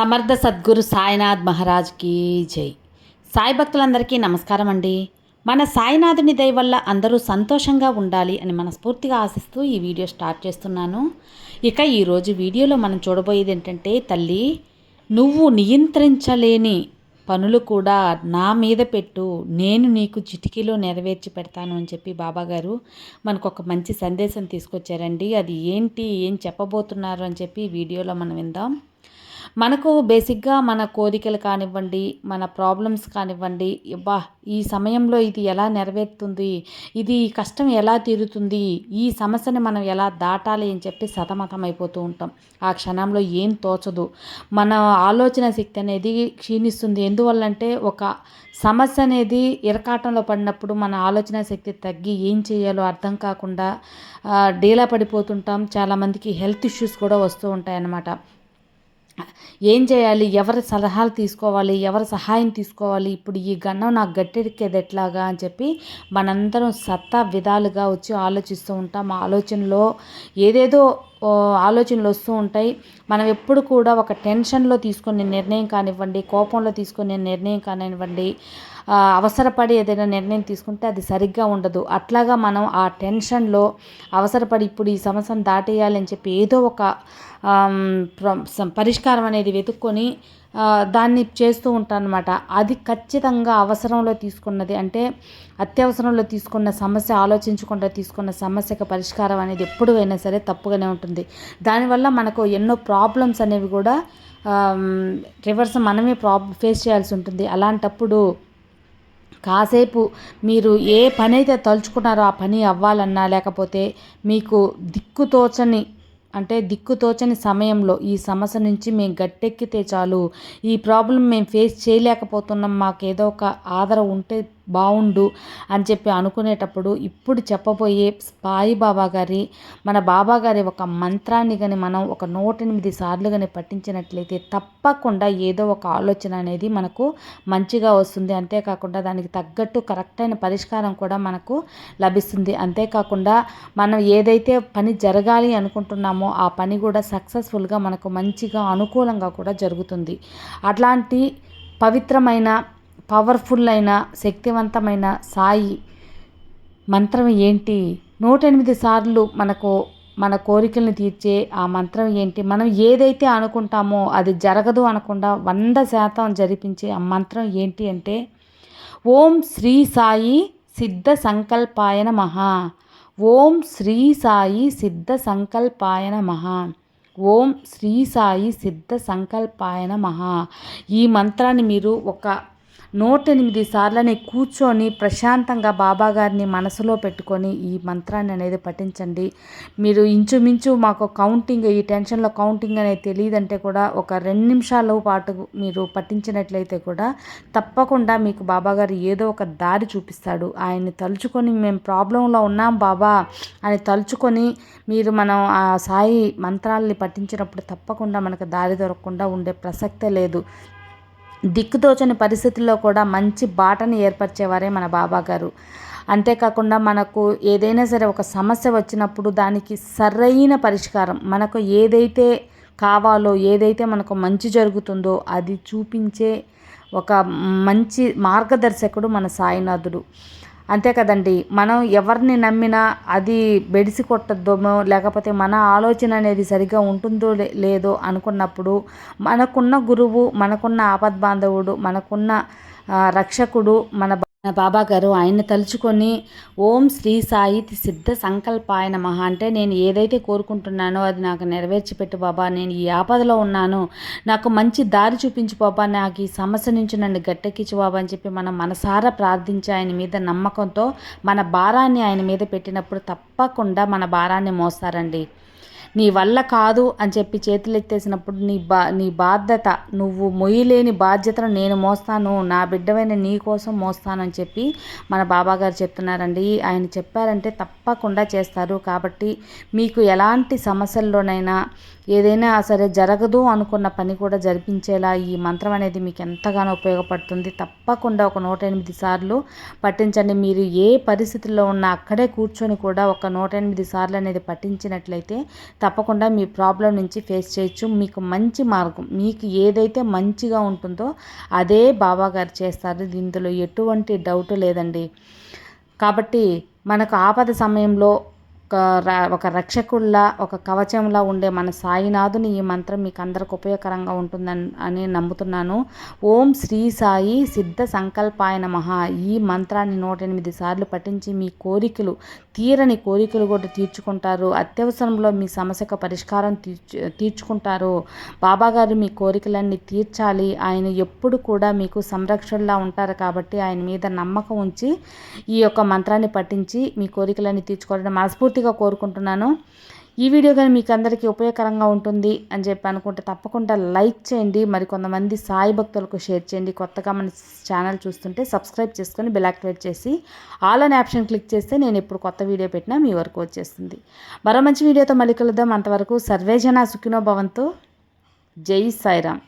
సమర్థ సద్గురు సాయినాథ్ మహారాజ్కి జై. సాయి భక్తులందరికీ నమస్కారం అండి. మన సాయినాథుని దయ వల్ల అందరూ సంతోషంగా ఉండాలి అని మనస్ఫూర్తిగా ఆశిస్తూ ఈ వీడియో స్టార్ట్ చేస్తున్నాను. ఇక ఈరోజు వీడియోలో మనం చూడబోయేది ఏంటంటే తల్లి నువ్వు నియంత్రించలేని పనులు కూడా నా మీద పెట్టు. నేను నీకు చిటికీలో నెరవేర్చి పెడతాను అని చెప్పి బాబాగారు మనకు ఒక మంచి సందేశం తీసుకొచ్చారండి. అది ఏంటి ఏం చెప్పబోతున్నారు అని చెప్పి వీడియోలో మనం విందాం. మనకు బేసిక్గా మన కోరికలు కానివ్వండి మన ప్రాబ్లమ్స్ కానివ్వండి బా ఈ సమయంలో ఇది ఎలా నెరవేరుతుంది? ఇది కష్టం ఎలా తీరుతుంది? ఈ సమస్యని మనం ఎలా దాటాలి అని చెప్పి సతమతం అయిపోతూ ఉంటాం. ఆ క్షణంలో ఏం తోచదు. మన ఆలోచన శక్తి అనేది క్షీణిస్తుంది. ఎందువల్లంటే ఒక సమస్య అనేది ఇరకాటంలో పడినప్పుడు మన ఆలోచన శక్తి తగ్గి ఏం చేయాలో అర్థం కాకుండా డీలా పడిపోతుంటాం. చాలామందికి హెల్త్ ఇష్యూస్ కూడా వస్తూ ఉంటాయి అన్నమాట ఏం చేయాలి? ఎవరి సలహాలు తీసుకోవాలి? ఎవరి సహాయం తీసుకోవాలి? ఇప్పుడు ఈ గన్నం నాకు గట్టెక్కేది ఎట్లాగా అని చెప్పి మనందరం సత్తా విధాలుగా వచ్చి ఆలోచిస్తూ ఉంటాం. ఆ ఆలోచనలో ఏదేదో ఆలోచనలు వస్తూ ఉంటాయి. మనం ఎప్పుడు కూడా ఒక టెన్షన్లో తీసుకునే నిర్ణయం కానివ్వండి కోపంలో తీసుకునే నిర్ణయం కానివ్వండి అవసరపడి ఏదైనా నిర్ణయం తీసుకుంటే అది సరిగ్గా ఉండదు. అట్లాగా మనం ఆ టెన్షన్లో అవసరపడి ఇప్పుడు ఈ సమస్యను దాటేయాలని చెప్పి ఏదో ఒక పరిష్కారం అనేది వెతుక్కొని దాన్ని చేస్తూ ఉంటాను అనమాట అది ఖచ్చితంగా అవసరంలో తీసుకున్నది అంటే అత్యవసరంలో తీసుకున్న సమస్య ఆలోచించకుండా తీసుకున్న సమస్యకు పరిష్కారం అనేది ఎప్పుడు అయినా సరే తప్పుగానే ఉంటుంది. దానివల్ల మనకు ఎన్నో ప్రాబ్లమ్స్ అనేవి కూడా రివర్స్ మనమే ప్రాబ్ ఫేస్ చేయాల్సి ఉంటుంది. అలాంటప్పుడు కాసేపు మీరు ఏ పని అయితే తలుచుకున్నారో ఆ పని అవ్వాలన్నా లేకపోతే మీకు దిక్కుతోచని అంటే దిక్కుతోచని సమయంలో ఈ సమస్య నుంచి మేము గట్టెక్కితే చాలు. ఈ ప్రాబ్లం మేము ఫేస్ చేయలేకపోతున్నాం. మాకు ఏదో ఒక ఆధారం ఉంటే బాగుండు అని చెప్పి అనుకునేటప్పుడు ఇప్పుడు చెప్పబోయే సాయి బాబా గారి మన బాబా గారి ఒక మంత్రాన్ని కానీ మనం ఒక నూట ఎనిమిది సార్లు కానీ పట్టించినట్లయితే తప్పకుండా ఏదో ఒక ఆలోచన అనేది మనకు మంచిగా వస్తుంది. అంతేకాకుండా దానికి తగ్గట్టు కరెక్ట్ అయిన పరిష్కారం కూడా మనకు లభిస్తుంది. అంతేకాకుండా మనం ఏదైతే పని జరగాలి అనుకుంటున్నామో ఆ పని కూడా సక్సెస్ఫుల్గా మనకు మంచిగా అనుకూలంగా కూడా జరుగుతుంది. అట్లాంటి పవిత్రమైన పవర్ఫుల్ అయిన శక్తివంతమైన సాయి మంత్రం ఏంటి? నూట ఎనిమిది సార్లు మనకు మన కోరికలను తీర్చే ఆ మంత్రం ఏంటి? మనం ఏదైతే అనుకుంటామో అది జరగదు అనకుండా వంద శాతం జరిపించే ఆ మంత్రం ఏంటి అంటే ఓం శ్రీ సాయి సిద్ధ సంకల్పాయన మహా ఓం శ్రీ సాయి సిద్ధ సంకల్పాయన మహా ఓం శ్రీ సాయి సిద్ధ సంకల్పాయన మహా ఈ మంత్రాన్ని మీరు ఒక నూట ఎనిమిది సార్లని కూర్చొని ప్రశాంతంగా బాబాగారిని మనసులో పెట్టుకొని ఈ మంత్రాన్ని అనేది పఠించండి. మీరు ఇంచుమించు మాకు కౌంటింగ్ ఈ టెన్షన్లో కౌంటింగ్ అనేది తెలియదంటే కూడా ఒక రెండు నిమిషాల పాటు మీరు పఠించినట్లయితే కూడా తప్పకుండా మీకు బాబాగారు ఏదో ఒక దారి చూపిస్తాడు. ఆయన్ని తలుచుకొని మేము ప్రాబ్లంలో ఉన్నాం బాబా అని తలుచుకొని మీరు మనం ఆ సాయి మంత్రాలని పఠించినప్పుడు తప్పకుండా మనకు దారి దొరకకుండా ఉండే ప్రసక్తే లేదు. దిక్కుతోచని పరిస్థితుల్లో కూడా మంచి బాటని ఏర్పరిచేవారే మన బాబా గారు అంతేకాకుండా మనకు ఏదైనా సరే ఒక సమస్య వచ్చినప్పుడు దానికి సరైన పరిష్కారం మనకు ఏదైతే కావాలో ఏదైతే మనకు మంచి జరుగుతుందో అది చూపించే ఒక మంచి మార్గదర్శకుడు మన సాయినాథుడు. అంతే కదండి. మనం ఎవరిని నమ్మినా అది బెడిసి కొట్టద్దేమో లేకపోతే మన ఆలోచన అనేది సరిగ్గా ఉంటుందో లేదో అనుకున్నప్పుడు మనకున్న గురువు మనకున్న ఆపద్బాంధవుడు మనకున్న రక్షకుడు మన నా బాబా గారు ఆయన్ని తలుచుకొని ఓం శ్రీ సాయి సిద్ధ సంకల్పాయ మహా అంటే నేను ఏదైతే కోరుకుంటున్నానో అది నాకు నెరవేర్చి పెట్టు బాబా. నేను ఈ ఆపదలో ఉన్నాను. నాకు మంచి దారి చూపించు బాబా. నాకు ఈ సమస్య నుంచి నన్ను గట్టెక్కించు బాబా అని చెప్పి మనం మనసారా ప్రార్థించి ఆయన మీద నమ్మకంతో మన భారాన్ని ఆయన మీద పెట్టినప్పుడు తప్పకుండా మన భారాన్ని మోస్తారండి. నీ వల్ల కాదు అని చెప్పి చేతులెత్తేసినప్పుడు నీ బా నీ బాధ్యత నువ్వు మొయ్యలేని బాధ్యతను నేను మోస్తాను నా బిడ్డవైన నీ కోసం మోస్తాను అని చెప్పి మన బాబాగారు చెప్తున్నారండి. ఆయన చెప్పారంటే తప్పకుండా చేస్తారు. కాబట్టి మీకు ఎలాంటి సమస్యల్లోనైనా ఏదైనా సరే జరగదు అనుకున్న పని కూడా జరిపించేలా ఈ మంత్రం అనేది మీకు ఎంతగానో ఉపయోగపడుతుంది. తప్పకుండా ఒక నూట ఎనిమిది సార్లు పఠించండి. మీరు ఏ పరిస్థితుల్లో ఉన్నా అక్కడే కూర్చొని కూడా ఒక నూట ఎనిమిది సార్లు అనేది పఠించినట్లయితే తప్పకుండా మీ ప్రాబ్లం నుంచి ఫేస్ చేయొచ్చు. మీకు మంచి మార్గం మీకు ఏదైతే మంచిగా ఉంటుందో అదే బాబాగారు చేస్తారు. ఇందులో ఎటువంటి డౌట్ లేదండి. కాబట్టి మనకు ఆపద సమయంలో ఒక ర- ఒక రక్షకుల్లా ఒక కవచంలా ఉండే మన సాయినాథుని ఈ మంత్రం మీకు అందరికి ఉపయోగకరంగా ఉంటుందని అని నమ్ముతున్నాను. ఓం శ్రీ సాయి సిద్ధ సంకల్పాయ నమః. ఈ మంత్రాన్ని నూట ఎనిమిది సార్లు పఠించి మీ కోరికలు తీరని కోరికలు కూడా తీర్చుకుంటారు. అత్యవసరంలో మీ సమస్యకు పరిష్కారం తీర్చు తీర్చుకుంటారు. బాబాగారు మీ కోరికలన్నీ తీర్చాలి. ఆయన ఎప్పుడు కూడా మీకు సంరక్షణలా ఉంటారు కాబట్టి ఆయన మీద నమ్మకం ఉంచి ఈ యొక్క మంత్రాన్ని పఠించి మీ కోరికలన్నీ తీర్చుకోవాలని మనస్ఫూర్తిగా కోరుకుంటున్నాను. ఈ వీడియో కానీ మీకు అందరికీ ఉపయోగకరంగా ఉంటుంది అని చెప్పి అనుకుంటే తప్పకుండా లైక్ చేయండి. మరి కొంతమంది సాయి భక్తులకు షేర్ చేయండి. కొత్తగా మన ఛానల్ చూస్తుంటే సబ్స్క్రైబ్ చేసుకొని బెల్ యాక్టివేట్ చేసి ఆల్ అనే ఆప్షన్ క్లిక్ చేస్తే నేను ఎప్పుడు కొత్త వీడియో పెట్టినా మీ వరకు వచ్చేస్తుంది. మరో మంచి వీడియోతో మళ్ళీ కలుద్దాం. అంతవరకు సర్వేజన సుఖినోభవంతో జై సాయిరామ్.